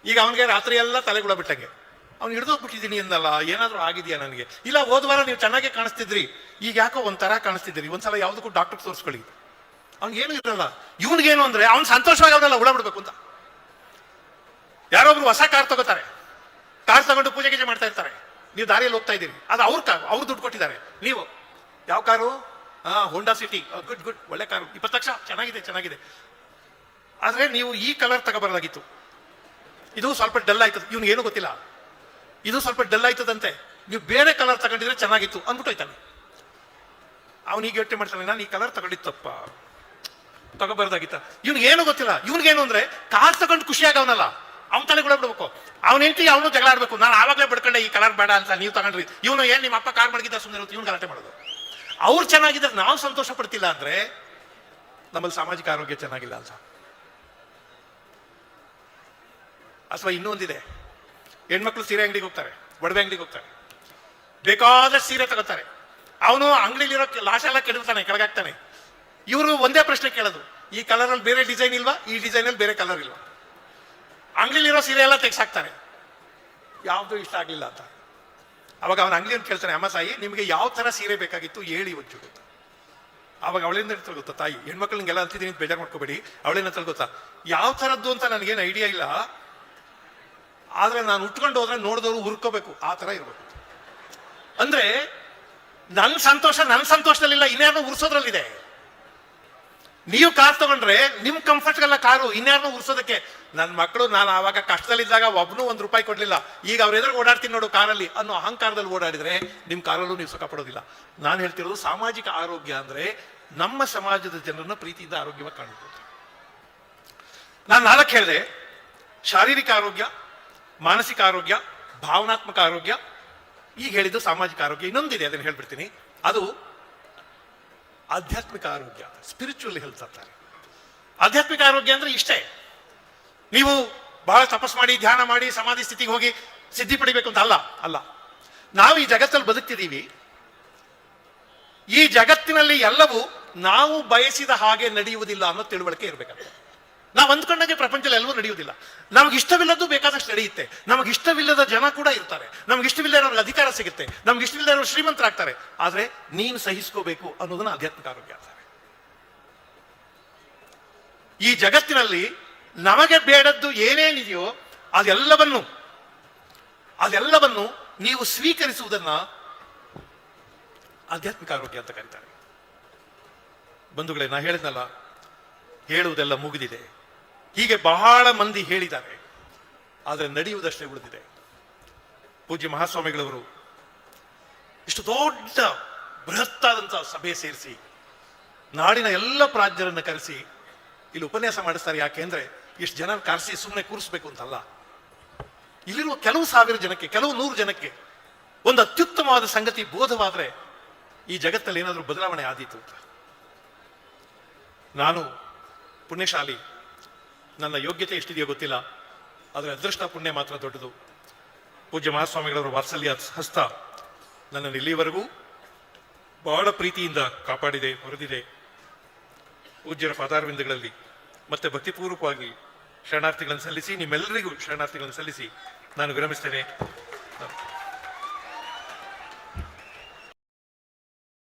ಈಗ ಅವನಿಗೆ ರಾತ್ರಿ ಎಲ್ಲ ತಲೆಗುಳ ಬಿಟ್ಟಂಗೆ. ಅವ್ನು ಹಿಡಿದೋಗ್ಬಿಟ್ಟಿದ್ದೀನಿ ಅಂದಲ್ಲ, ಏನಾದರೂ ಆಗಿದೆಯಾ ನನಗೆ? ಇಲ್ಲ ಹೋದ್ವಾರ ನೀವು ಚೆನ್ನಾಗೇ ಕಾಣಿಸ್ತಿದ್ರಿ. ಈಗ ಯಾಕೋ ಒಂಥರ ಕಾಣಿಸ್ತಿದ್ರಿ ಒಂದ್ಸಲ ಯಾವುದಕ್ಕೂ ಡಾಕ್ಟರ್ ತೋರಿಸ್ಕೊಳ್ಳಿ. ಅವ್ನಿಗೇನು ಇರಲ್ಲ. ಇವನಿಗೇನು ಅಂದ್ರೆ, ಅವ್ನು ಸಂತೋಷವಾಗಿ ಅವನೆಲ್ಲ ಹುಳ ಬಿಡ್ಬೇಕು ಅಂತ. ಯಾರೊಬ್ರು ಹೊಸ ಕಾರ್ ತಗೋತಾರೆ. ಕಾರ್ ತಗೊಂಡು ಪೂಜೆ ಗೀಜೆ ಮಾಡ್ತಾ ಇರ್ತಾರೆ. ನೀವು ದಾರಿಯಲ್ಲಿ ಹೋಗ್ತಾ ಇದ್ದೀರಿ. ಅದು ಅವ್ರ ಕಾರ್ ಅವ್ರು ದುಡ್ಡು ಕೊಟ್ಟಿದ್ದಾರೆ. ನೀವು, ಯಾವ ಕಾರು? ಹಾ ಹೋಂಡಾ ಸಿಟಿ ಗುಡ್ ಗುಡ್ ಒಳ್ಳೆ ಕಾರು. ಇಪ್ಪತ್ತು ಲಕ್ಷ? ಚೆನ್ನಾಗಿದೆ ಚೆನ್ನಾಗಿದೆ. ಆದ್ರೆ ನೀವು ಈ ಕಲರ್ ತಗೋಬಾರ್ದಾಗಿತ್ತು. ಇದು ಸ್ವಲ್ಪ ಡಲ್ ಆಯ್ತದೆ ಏನು ಗೊತ್ತಿಲ್ಲ. ಇದು ಸ್ವಲ್ಪ ಡಲ್ ಆಯ್ತದಂತೆ. ನೀವು ಬೇರೆ ಕಲರ್ ತಗೊಂಡಿದ್ರೆ ಚೆನ್ನಾಗಿತ್ತು ಅಂದ್ಬಿಟ್ಟು ಹೋಯ್ತಾನೆ. ಅವನಿಗೆ ಯೋಚನೆ ಮಾಡ್ತಾನೆ, ನಾನು ಈ ಕಲರ್ ತಗೊಂಡಿತ್ತಪ್ಪ ತಗೋಬಾರ್ದಾಗಿತ್ತ ಇವ್ನಿಗೆ ಏನು ಗೊತ್ತಿಲ್ಲ. ಇವ್ನಿಗೇನು ಅಂದ್ರೆ, ಕಾರ್ ತಗೊಂಡು ಖುಷಿ ಆಗವನಲ್ಲ. ಅವ್ನ ತಲೆ ಕೂಡ ಬಿಡ್ಬೇಕು. ಅವ್ನ ಹೆಂಡತಿ, ಅವನು ಜಗಳ ಆಡ್ಬೇಕು. ನಾನು ಆವಾಗಲೇ ಬಿಡ್ಕೊಂಡೆ ಈ ಕಲರ್ ಬೇಡ ಅಂತ ನೀವು ತಗೊಂಡ್ರಿ. ಇವನು ಏನ್ ನಿಮ್ಮ ಅಪ್ಪ ಕಾರ್ ಮಡಗಿದ್ದ ಸುಮ್ಮನೆ ಇರುತ್ತೆ ಇವ್ನು ಗಲಾಟೆ ಮಾಡೋದು. ಅವ್ರು ಚೆನ್ನಾಗಿದ್ರೆ ನಾವು ಸಂತೋಷ ಪಡ್ತಿಲ್ಲ ಅಂದ್ರೆ, ನಮ್ಮಲ್ಲಿ ಸಾಮಾಜಿಕ ಆರೋಗ್ಯ ಚೆನ್ನಾಗಿಲ್ಲ ಅಂತ ಅಥವಾ ಇನ್ನೊಂದಿದೆ. ಹೆಣ್ಮಕ್ಳು ಸೀರೆ ಅಂಗಡಿಗೆ ಹೋಗ್ತಾರೆ, ಒಡವೆ ಅಂಗಡಿಗೆ ಹೋಗ್ತಾರೆ. ಬೇಕಾದಷ್ಟು ಸೀರೆ ತಗೋತಾರೆ. ಅವನು ಅಂಗಡಿಲಿರೋ ಲಾಶ ಎಲ್ಲ ಕೆಡಿರ್ತಾನೆ ಕೆಳಗಾಗ್ತಾನೆ ಇವರು ಒಂದೇ ಪ್ರಶ್ನೆ ಕೇಳೋದು, ಈ ಕಲರ್ ಅಲ್ಲಿ ಬೇರೆ ಡಿಸೈನ್ ಇಲ್ವಾ? ಈ ಡಿಸೈನ್ ಅಲ್ಲಿ ಬೇರೆ ಕಲರ್ ಇಲ್ವಾ? ಅಂಗಡಿಲಿರೋ ಸೀರೆ ಎಲ್ಲ ತೆಗ್ಸಾಕ್ತಾರೆ. ಯಾವುದು ಇಷ್ಟ ಆಗಲಿಲ್ಲ ಅಂತ. ಅವಾಗ ಅವನ ಅಂಗಡಿಯನ್ನು ಕೇಳ್ತಾನೆ, ಅಮ್ಮ ಸಾಯಿ, ನಿಮಗೆ ಯಾವ ತರ ಸೀರೆ ಬೇಕಾಗಿತ್ತು ಹೇಳಿ ಅಂತ. ಅವಾಗ ಅವಳಿಂದ ಗೊತ್ತಾ, ತಾಯಿ, ಹೆಣ್ಮಕ್ಳು ನಿಂಗೆಲ್ಲ ಅಂತಿದ್ದೀನಿ ಅಂತ ಬೇಜಾರು ಮಾಡ್ಕೋಬೇಡಿ. ಅವಳೇನ ಗೊತ್ತಾ, ಯಾವ ಥರದ್ದು ಅಂತ ನನಗೇನು ಐಡಿಯಾ ಇಲ್ಲ. ಆದ್ರೆ ನಾನು ಉಟ್ಕೊಂಡು ಹೋದ್ರೆ ನೋಡಿದವರು ಹುರ್ಕೋಬೇಕು. ಆ ಥರ ಇರಬೇಕು. ಅಂದರೆ ನನ್ನ ಸಂತೋಷ ನನ್ನ ಸಂತೋಷದಲ್ಲಿಲ್ಲ ಇನ್ಯಾರನ್ನೋ ಉರ್ಸೋದ್ರಲ್ಲಿದೆ ನೀವು ಕಾರ್ ತಗೊಂಡ್ರೆ ನಿಮ್ ಕಂಫರ್ಟ್ಗೆಲ್ಲ ಕಾರು ಇನ್ಯಾರನ್ನೋ ಉರ್ಸೋದಕ್ಕೆ ನನ್ನ ಮಕ್ಕಳು ನಾನು ಆವಾಗ ಕಷ್ಟದಲ್ಲಿದ್ದಾಗ ಒಬ್ನು ಒಂದು ರೂಪಾಯಿ ಕೊಡ್ಲಿಲ್ಲ. ಈಗ ಅವ್ರ ಎದುರು ಓಡಾಡ್ತೀನಿ ನೋಡು ಕಾರಲ್ಲಿ ಅನ್ನೋ ಅಹಂಕಾರದಲ್ಲಿ ಓಡಾಡಿದ್ರೆ ನಿಮ್ಮ ಕಾರಲ್ಲೂ ನೀವು ಸುಖ ಪಡೋದಿಲ್ಲ. ನಾನು ಹೇಳ್ತಿರೋದು ಸಾಮಾಜಿಕ ಆರೋಗ್ಯ ಅಂದ್ರೆ ನಮ್ಮ ಸಮಾಜದ ಜನರನ್ನ ಪ್ರೀತಿಯಿಂದ ಆರೋಗ್ಯವಾಗಿ ಕಾಣಬಹುದು ನಾನು ನಾಲ್ಕು ಹೇಳಿದೆ, ಶಾರೀರಿಕ ಆರೋಗ್ಯ ಮಾನಸಿಕ ಆರೋಗ್ಯ, ಭಾವನಾತ್ಮಕ ಆರೋಗ್ಯ, ಈಗ ಹೇಳಿದ್ದು ಸಾಮಾಜಿಕ ಆರೋಗ್ಯ, ಇನ್ನೊಂದಿದೆ ಅದನ್ನು ಹೇಳ್ಬಿಡ್ತೀನಿ. ಅದು ಆಧ್ಯಾತ್ಮಿಕ ಆರೋಗ್ಯ ಸ್ಪಿರಿಚುವಲ್ ಹೆಲ್ತ್ ಅಂತಾರೆ ಆಧ್ಯಾತ್ಮಿಕ ಆರೋಗ್ಯ ಅಂದ್ರೆ ಇಷ್ಟೇ. ನೀವು ಬಹಳ ತಪಸ್ ಮಾಡಿ, ಧ್ಯಾನ ಮಾಡಿ, ಸಮಾಧಿ ಸ್ಥಿತಿಗೆ ಹೋಗಿ ಸಿದ್ಧಿ ಪಡಿಬೇಕು ಅಂತ ಅಲ್ಲ ಅಲ್ಲ. ನಾವು ಈ ಜಗತ್ತಲ್ಲಿ ಬದುಕ್ತಿದ್ದೀವಿ. ಈ ಜಗತ್ತಿನಲ್ಲಿ ಎಲ್ಲವೂ ನಾವು ಬಯಸಿದ ಹಾಗೆ ನಡೆಯುವುದಿಲ್ಲ ಅನ್ನೋ ತಿಳುವಳಿಕೆ ಇರಬೇಕಂತ. ನಾವು ಅಂದ್ಕೊಂಡಾಗೆ ಪ್ರಪಂಚದಲ್ಲಿ ಎಲ್ಲವೂ ನಡೆಯುವುದಿಲ್ಲ. ನಮಗೆ ಇಷ್ಟವಿಲ್ಲದ್ದು ಬೇಕಾದಷ್ಟು ನಡೆಯುತ್ತೆ. ನಮಗೆ ಇಷ್ಟವಿಲ್ಲದ ಜನ ಕೂಡ ಇರ್ತಾರೆ. ನಮ್ಗೆ ಇಷ್ಟವಿಲ್ಲದೆ ಇರೋರಿಗೆ ಅಧಿಕಾರ ಸಿಗುತ್ತೆ. ನಮ್ಗೆ ಇಷ್ಟವಿಲ್ಲದೆ ಇರೋ ಶ್ರೀಮಂತರಾಗ್ತಾರೆ ಆದರೆ ನೀನು ಸಹಿಸ್ಕೋಬೇಕು ಅನ್ನೋದನ್ನ ಆಧ್ಯಾತ್ಮಿಕ ಆರೋಗ್ಯ ಅಂತಾರೆ ಈ ಜಗತ್ತಿನಲ್ಲಿ ನಮಗೆ ಬೇಡದ್ದು ಏನೇನಿದೆಯೋ ಅದೆಲ್ಲವನ್ನು ಅದೆಲ್ಲವನ್ನು ನೀವು ಸ್ವೀಕರಿಸುವುದನ್ನ ಆಧ್ಯಾತ್ಮಿಕ ಆರೋಗ್ಯ ಅಂತ ಕರೀತಾರೆ. ಬಂಧುಗಳೇ, ನಾ ಹೇಳಿದ್ನಲ್ಲ, ಹೇಳುವುದೆಲ್ಲ ಮುಗಿದಿದೆ. ಹೀಗೆ ಬಹಳ ಮಂದಿ ಹೇಳಿದ್ದಾರೆ. ಆದರೆ ನಡೆಯುವುದಷ್ಟೇ ಉಳಿದಿದೆ. ಪೂಜ್ಯ ಮಹಾಸ್ವಾಮಿಗಳವರು, ಇಷ್ಟು ದೊಡ್ಡ ಬೃಹತ್ತಾದಂತಹ ಸಭೆ ಸೇರಿಸಿ, ನಾಡಿನ ಎಲ್ಲ ಪ್ರಾಜ್ಯರನ್ನು ಕರೆಸಿ, ಇಲ್ಲಿ ಉಪನ್ಯಾಸ ಮಾಡಿಸ್ತಾರೆ ಯಾಕೆಂದ್ರೆ ಇಷ್ಟು ಜನ ಕರೆಸಿ ಸುಮ್ಮನೆ ಕೂರಿಸ್ಬೇಕು ಅಂತಲ್ಲ. ಇಲ್ಲಿರುವ ಕೆಲವು ಸಾವಿರ ಜನಕ್ಕೆ, ಕೆಲವು ನೂರು ಜನಕ್ಕೆ ಒಂದು ಅತ್ಯುತ್ತಮವಾದ ಸಂಗತಿ ಬೋಧವಾದರೆ, ಈ ಜಗತ್ತಲ್ಲಿ ಏನಾದರೂ ಬದಲಾವಣೆ ಆದೀತು ಅಂತ. ನಾನು ಪುಣ್ಯಶಾಲಿ ನನ್ನ ಯೋಗ್ಯತೆ ಎಷ್ಟಿದೆಯೋ ಗೊತ್ತಿಲ್ಲ, ಆದರೆ ಅದೃಷ್ಟ ಪುಣ್ಯ ಮಾತ್ರ ದೊಡ್ಡದು. ಪೂಜ್ಯ ಮಹಾಸ್ವಾಮಿಗಳವರ ವಾತ್ಸಲ್ಯ ಹಸ್ತ ನನ್ನನ್ನು ಇಲ್ಲಿವರೆಗೂ ಬಹಳ ಪ್ರೀತಿಯಿಂದ ಕಾಪಾಡಿದೆ, ಹೊರದಿದೆ. ಪೂಜ್ಯರ ಪಾದಾರವಿಂದಗಳಲ್ಲಿ ಮತ್ತೆ ಭಕ್ತಿಪೂರ್ವಕವಾಗಿ ಶರಣಾರ್ಥಿಗಳನ್ನು ಸಲ್ಲಿಸಿ, ನಿಮ್ಮೆಲ್ಲರಿಗೂ ಶರಣಾರ್ಥಿಗಳನ್ನು ಸಲ್ಲಿಸಿ ನಾನು ವಿರಮಿಸ್ತೇನೆ.